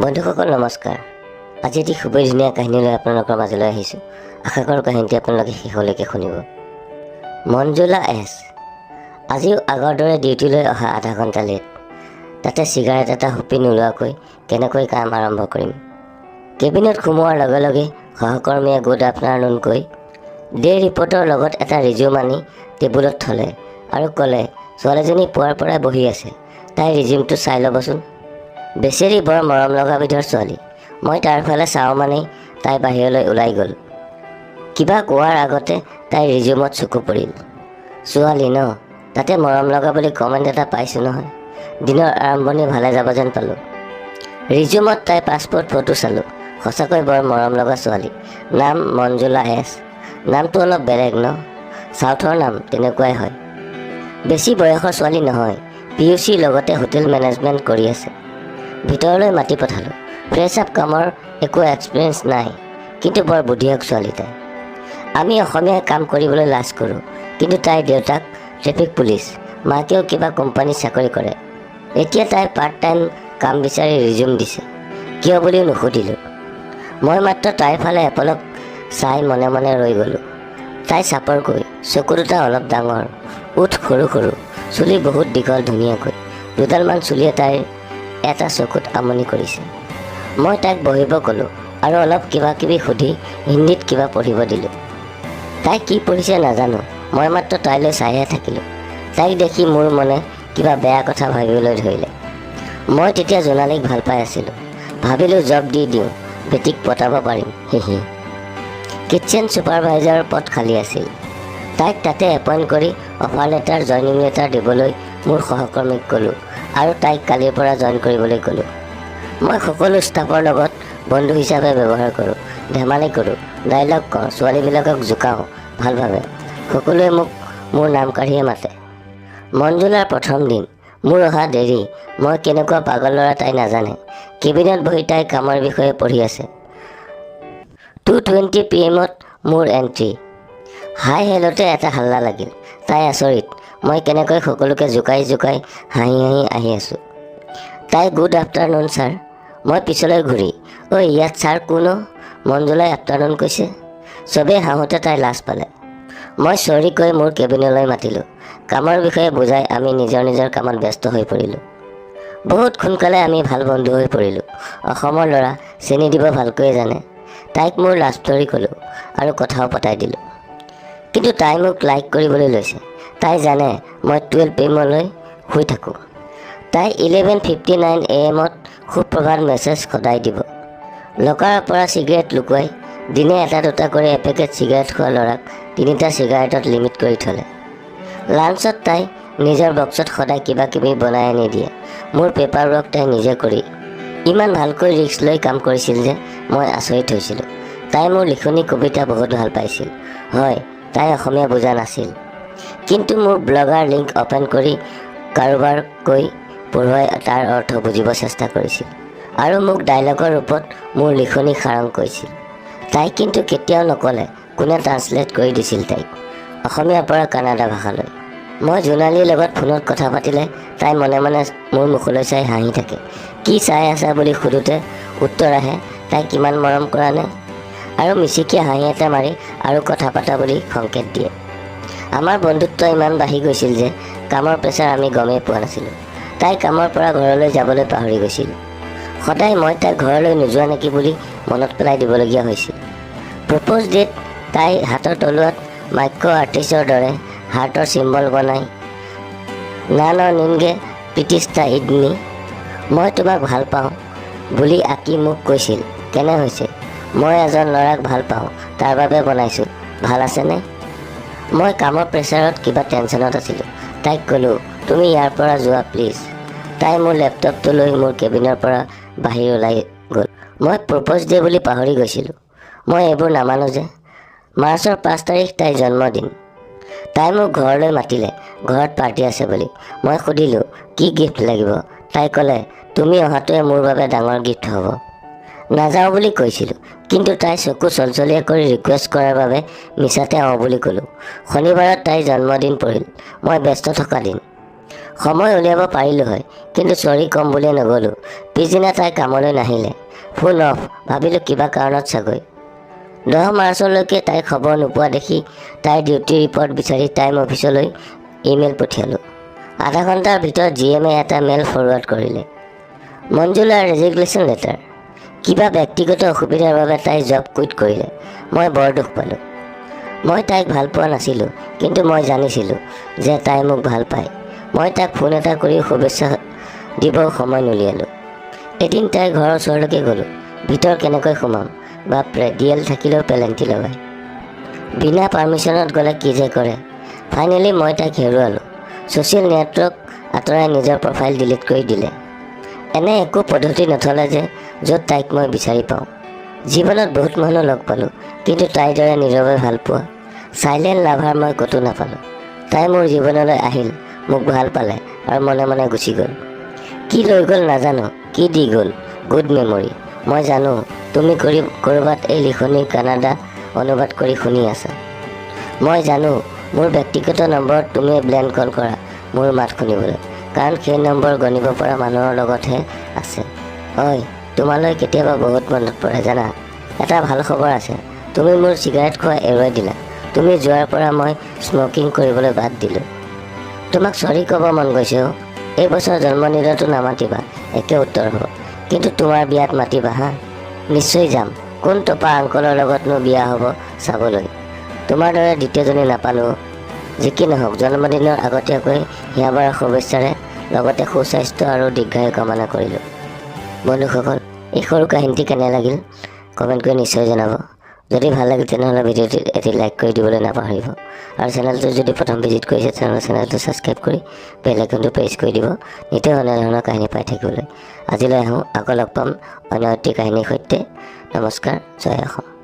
বন্ধুসকল নমস্কাৰ। আজি এটি খুবেই ধুনীয়া কাহিনী লৈ আপোনালোকৰ মাজলৈ আহিছোঁ। আশা কৰোঁ কাহিনীটি আপোনালোকে শেষলৈকে শুনিব। মঞ্জুলা এছ। আজিও আগৰ দৰে ডিউটিলৈ অহা আধা ঘণ্টা লেট। তাতে চিগাৰেট এটা হুপি নোলোৱাকৈ কেনেকৈ কাম আৰম্ভ কৰিম? কেবিনত সোমোৱাৰ লগে লগে সহকৰ্মীয়ে গুড আফটাৰনুন কৈ ডে ৰিপৰ্টৰ লগত এটা ৰিজিউম আনি টেবুলত থ'লে আৰু ক'লে ছোৱালীজনী পুৱাৰ পৰাই বহি আছে। তাইৰ ৰিজিউমটো চাই ল'বচোন। বেচেৰি বৰ মৰম লগা বিধৰ ছোৱালী। মই তাৰ ফালে চাওঁ মানেই তাই বাহিৰলৈ ওলাই গ'ল। কিবা কোৱাৰ আগতে তাইৰ ৰিজিউমত চকু পৰিল। ছোৱালী ন তাতে মৰম লগা বুলি কমেণ্ট এটা পাইছোঁ নহয়। দিনৰ আৰম্ভণি ভালে যাব যেন পালোঁ। ৰিজিউমত তাইৰ পাছপৰ্ট ফটো চালোঁ। সঁচাকৈ বৰ মৰম লগা ছোৱালী। নাম মঞ্জুলা এছ। নামটো অলপ বেলেগ ন? চাউথৰ নাম তেনেকুৱাই হয়। বেছি বয়সৰ ছোৱালী নহয় পি ইউ চিৰ লগতে হোটেল মেনেজমেণ্ট কৰি আছে। ভিতৰলৈ মাতি পঠালোঁ। ফ্ৰেছ আপ কামৰ একো এক্সপিৰিয়েঞ্চ নাই কিন্তু বৰ বুদ্ধিয়ক ছোৱালী তাই। আমি অসমীয়াই কাম কৰিবলৈ লাজ কৰোঁ কিন্তু তাইৰ দেউতাক ট্ৰেফিক পুলিচ মাকেও কিবা কোম্পানীত চাকৰি কৰে। এতিয়া তাই পাৰ্ট টাইম কাম বিচাৰি ৰিজিউম দিছে। কিয় বুলিও নুসুধিলোঁ। মই মাত্ৰ তাইৰ ফালে এপলক চাই মনে মনে ৰৈ গ'লোঁ। তাই চাপৰকৈ চকু দুটা অলপ ডাঙৰ ওঠ সৰু সৰু চুলি বহুত দীঘল ধুনীয়াকৈ। দুডালমান চুলিয়ে তাইৰ এটা চকুত আমনি কৰিছে। মই তাইক বহিব ক'লোঁ আৰু অলপ কিবা কিবি সুধি হিন্দীত কিবা পঢ়িব দিলোঁ। তাই কি পঢ়িছে নাজানো মই মাত্ৰ তাইলৈ চাইহে থাকিলোঁ। তাইক দেখি মোৰ মনে কিবা বেয়া কথা ভাবিবলৈ ধৰিলে। মই তেতিয়া জোনালীক ভাল পাই আছিলোঁ। ভাবিলোঁ জব দি দিওঁ বেটিক পতাব পাৰিম হিহি। কিটচেন ছুপাৰভাইজাৰৰ পদ খালী আছিল। তাইক তাতে এপইণ্ট কৰি অফাৰ লেটাৰ জইনিং লেটাৰ দিবলৈ মোৰ সহকৰ্মীক ক'লোঁ আৰু তাইক কালিৰ পৰা জইন কৰিবলৈ ক'লোঁ। মই সকলো ষ্টাফৰ লগত বন্ধু হিচাপে ব্যৱহাৰ কৰোঁ, ধেমালি কৰোঁ, ডাইলগ কওঁ, ছোৱালীবিলাকক জোকাওঁ, ভালভাৱে। সকলোৱে মোক মোৰ নাম কাঢ়িয়ে মাতে মঞ্জুলাৰ প্ৰথম দিন। মোৰ অহা দেৰি। মই কেনেকুৱা পাগল ল'ৰা তাই নাজানে। কেবিনত বহি তাই কামৰ বিষয়ে পঢ়ি আছে। টু টুৱেণ্টি পি এমত মোৰ এণ্ট্ৰি। হাই হেলতে এটা হাল্লা লাগিল। তাই আচৰিত। মই কেনেকৈ সকলোকে জোকাই জোকাই হাঁহি হাঁহি আহি আছোঁ। তাই গুড আফটাৰনুন ছাৰ মই পিছলৈ ঘূৰি ঐ ইয়াত ছাৰ কোন? মঞ্জুলাই আফটাৰনুন কৈছে। চবেই হাঁহোতে তাই লাজ পালে। মই চৰি কৈ মোৰ কেবিনলৈ মাতিলোঁ। কামৰ বিষয়ে বুজাই আমি নিজৰ নিজৰ কামত ব্যস্ত হৈ পৰিলোঁ। বহুত সোনকালে আমি ভাল বন্ধু হৈ পৰিলোঁ। অসমৰ ল'ৰা চেনি দিব ভালকৈয়ে জানে। তাইক মোৰ লাভ ষ্টৰী ক'লোঁ আৰু কথাও পতাই দিলোঁ। কিন্তু তাই মোক লাইক কৰিবলৈ লৈছে। তাই জানে মই টুৱেল্ভ পি এমলৈ শুই থাকোঁ। তাই ইলেভেন ফিফটি নাইন এ এমত সুপ্ৰভাত মেছেজ সদায় দিব। লকাৰৰ পৰা চিগাৰেট লুকুৱাই দিনে এটা দুটা কৰি এপেকেট চিগাৰেট খোৱা ল'ৰাক তিনিটা চিগাৰেটত লিমিট কৰি থ'লে। লাঞ্চত তাই নিজৰ বক্সত সদায় কিবা কিবি বনাই আনি দিয়ে। মোৰ পেপাৰ ৱৰ্ক তাই নিজে কৰি ইমান ভালকৈ ৰিস্ক লৈ কাম কৰিছিল যে মই আচৰিত হৈছিলোঁ। তাই মোৰ লিখনি কবিতা বহুত ভাল পাইছিল। হয় তাই অসমীয়া বুজা নাছিল। কিন্তু মোৰ ব্লগাৰ লিংক অ'পেন কৰি কাৰোবাৰ কৈ পঢ়ুৱাই তাৰ অৰ্থ বুজিব চেষ্টা কৰিছিল আৰু মোক ডাইলগৰ ৰূপত মোৰ লিখনি সাৰং কৰিছিল তাই কিন্তু কেতিয়াও নক'লে কোনে ট্ৰান্সলেট কৰি দিছিল তাইক। অসমীয়াৰ পৰা কানাডা ভাষালৈ। মই জোনালীৰ লগত ফোনত কথা পাতিলে তাই মনে মনে মোৰ মুখলৈ চাই হাঁহি থাকে। কি চাই আছা বুলি সোধোতে উত্তৰ আহে তাই কিমান মৰম কৰা নে আৰু মিচিকীয়া হাঁহি এটা মাৰি আৰু কথা পাতা বুলি সংকেত দিয়ে। আমাৰ বন্ধুত্ব ইমান বাঢ়ি গৈছিল যে কামৰ প্ৰেছাৰ আমি গমেই পোৱা নাছিলোঁ। তাই কামৰ পৰা ঘৰলৈ যাবলৈ পাহৰি গৈছিল। সদায় মই তাইক ঘৰলৈ নোযোৱা নেকি বুলি মনত পেলাই দিবলগীয়া হৈছিল। প্ৰপ'জ ডেট তাই হাতৰ তলুৱাত মাইক্ৰ' আৰ্টিষ্টৰ দৰে হাৰ্টৰ চিম্বল বনাই। না ন নিনগে পিটিষ্টা ইডনি, মই তোমাক ভালো পাওঁ বুলি আঁকি মোক কৈছিল, কেনে হৈছে? মই এজন ল'ৰাক ভাল পাওঁ তাৰ বাবে বনাইছোঁ। ভাল আছেনে? মই কামৰ প্ৰেছাৰত কিবা টেনশ্যনত আছিলোঁ। তাইক ক'লোঁ তুমি ইয়াৰ পৰা যোৱা প্লিজ। তাই মোৰ লেপটপটো লৈ মোৰ কেবিনৰ পৰা বাহিৰ ওলাই গ'ল। মই প্ৰপ'জ ডে বুলি পাহৰি গৈছিলোঁ। মই এইবোৰ নামানো যে। মাৰ্চৰ পাঁচ তাৰিখ তাইৰ জন্মদিন। তাই মোক ঘৰলৈ মাতিলে। ঘৰত পাৰ্টি আছে বুলি। মই সুধিলোঁ কি গিফ্ট লাগিব? তাই ক'লে তুমি অহাটোৱে মোৰ বাবে ডাঙৰ গিফ্ট হ'ব। নাযাওঁ বুলি কৈছিলোঁ। কিন্তু তাই চকু চলচলীয়া কৰি ৰিকুৱেষ্ট কৰাৰ বাবে মিছাতে অঁ বুলি ক'লোঁ। শনিবাৰত তাইৰ জন্মদিন পৰিল। মই ব্যস্ত থকা দিন। সময় উলিয়াব পাৰিলোঁ হয় কিন্তু চৰি ক'ম বুলিয়ে নগ'লোঁ। পিছদিনা তাই কামলৈ নাহিলে। ফোন অফ ভাবিলোঁ কিবা কাৰণত চাগৈ। দহ মাৰ্চলৈকে তাইৰ খবৰ নোপোৱা দেখি তাইৰ ডিউটি ৰিপৰ্ট বিচাৰি টাইম অফিচলৈ ইমেইল পঠিয়ালোঁ। আধা ঘণ্টাৰ ভিতৰত জি এমে এটা মেইল ফৰৱাৰ্ড কৰিলে। মঞ্জুলাৰ ৰেজিগনেশ্যন লেটাৰ কিবা ব্যক্তিগত অসুবিধাৰ বাবে তাই জব কুইট কৰিলে। মই বৰ দুখ পালোঁ। মই তাইক ভালো পোৱা নাছিলোঁ, কিন্তু মই জানিছিলোঁ যে তাই মোক ভালো পায়। মই তাক ফোন এটা কৰি শুভেচ্ছা দিব সময় নুলিয়ালোঁ। এদিন তাইৰ ঘৰৰ ওচৰলৈকে গ'লোঁ। ভিতৰ কেনেকৈ সোমাম? বাপৰে ডিয়েল থাকিলেও পেলেণ্টি লগায় বিনা পাৰ্মিশ্যনত গ'লে কি যে কৰে? ফাইনেলি মই তাইক হেৰুৱালোঁ। ছ'চিয়েল নেটৱৰ্ক আঁতৰাই নিজৰ প্ৰফাইল ডিলিট কৰি দিলে। এনে একো পদ্ধতি নথলে যে য'ত তাইক মই বিচাৰি পাওঁ। জীৱনত বহুত মানুহ লগ পালোঁ কিন্তু তাইৰ দৰে নীৰৱে ভাল পোৱা। চাইলেণ্ট লাভাৰ মই ক'তো নাপালোঁ। তাই মোৰ জীৱনলৈ আহিল মোক ভাল পালে আৰু মনে মনে গুচি গ'ল। কি লৈ গ'ল নাজানো কি দি গ'ল গুড মেমৰি মই জানো তুমি কৰি ক'ৰবাত এই লিখনি কানাডা অনুবাদ কৰি শুনি আছা। মই জানো মোৰ ব্যক্তিগত নম্বৰত তুমি ব্লেণ্ড কল কৰা মোৰ মাত শুনিবলৈ। কাৰণ সেই নম্বৰ গণিব পৰা মানুহৰ লগতহে আছে। হয় তোমালৈ কেতিয়াবা বহুত মনত পৰে জানা। এটা ভালো খবৰ আছে। তুমি মোৰ চিগাৰেট খোৱা এৰুৱাই দিলা। তুমি যোৱাৰ পৰা মই স্মকিং কৰিবলৈ বাদ দিলোঁ। তোমাক চৰি ক'ব মন গৈছে অ' এই বছৰ জন্মদিনতো নামাতিবা। একে উত্তৰ হ'ব। কিন্তু তোমাৰ বিয়াত মাতিবা হা। নিশ্চয় যাম। কোন টপা আংকলৰ লগতনো বিয়া হ'ব চাবলৈ। তোমাৰ দৰে দ্বিতীয়জনী নাপালোঁ যি কি নহওক, জন্মদিনৰ আগতীয়াকৈ হিয়াবাৰ শুভেচ্ছাৰে লগতে সুস্বাস্থ্য আৰু দীৰ্ঘায়ু কামনা কৰিলোঁ। বন্ধুসকল, এই সৰু কাহিনীটি কেনে লাগিল কমেণ্ট কৰি নিশ্চয় জনাব। যদি ভালো লাগিল তেনেহ'লে ভিডিঅ'টি এটি লাইক কৰি দিবলৈ নাপাহৰিব আৰু চেনেলটো যদি প্ৰথম ভিজিট কৰিছে তেনেহ'লে চেনেলটো ছাবস্ক্ৰাইব কৰি বেল আইকনটো প্ৰেছ কৰি দিব নিতৌ অন্য ধৰণৰ কাহিনী পাই থাকিবলৈ। আজিলৈ আহোঁ, আকৌ লগ পাম অন্য এটি কাহিনীৰ সৈতে। নমস্কাৰ, জয় অসম।